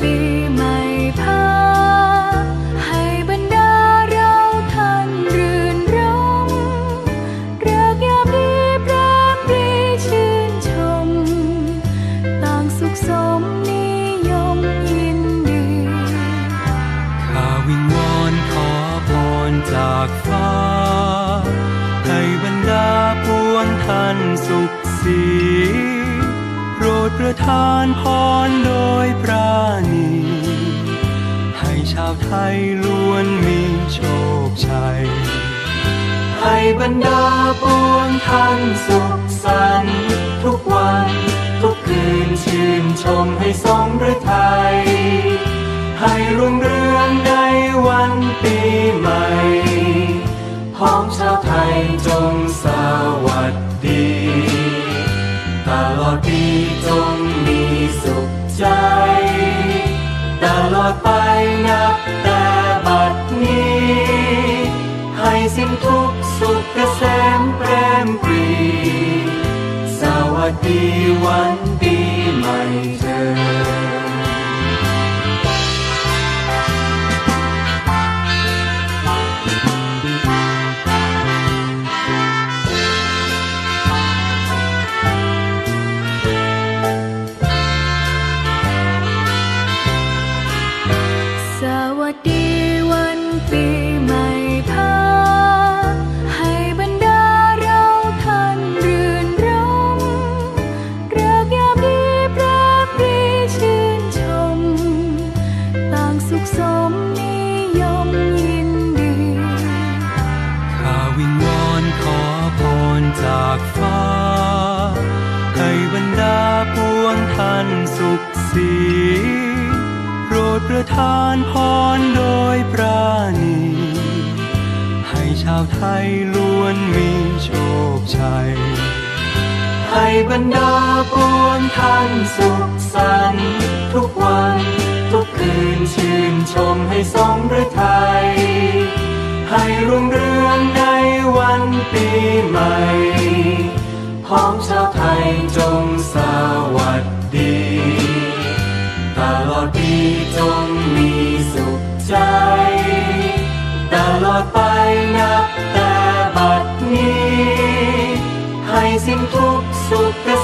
ปีใหม่พาให้บรรดาเราท่านรื่นรมรักยามดีปราบปรีชื่นชม ต่างสุขสมนิยมยินดี ข้าวิงวอนขอพรจากฟ้า ให้บรรดาปวงท่านสุขสี ประทานพรโดยปราณี ให้ชาวไทยล้วนมีโชคชัย ให้บรรดาปวงท่านสุขสันต์ทุกวัน ทุกคืนชื่นชมให้สมฤทัย ให้รุ่งเรืองในวันปีใหม่พ้องชาวไทยจงสวัสดี ลอดไปนับแต่บัดนี้ ให้สิ้นทุกสุขเกษมเปรมปรี สวัสดีวันดี สุขสมนิยมยินดี ข้าวิงวอนขอพรจากฟ้า ให้บรรดาปวงท่านสุขสีโปรดประทานพรโดยปราณี ให้ชาวไทยล้วนมีโชคชัย ให้บรรดาปวงท่านสุขสันต์ทุกวัน ทุกคืนชื่นชมให้สมฤทัยให้รุ่งเรืองในวันปีใหม่พ้องชาวไทยจงสวัสดี ตลอดปีจงมีสุขใจ ตลอดไปนับแต่บัดนี้ ให้สิ้นทุกสุขเกษ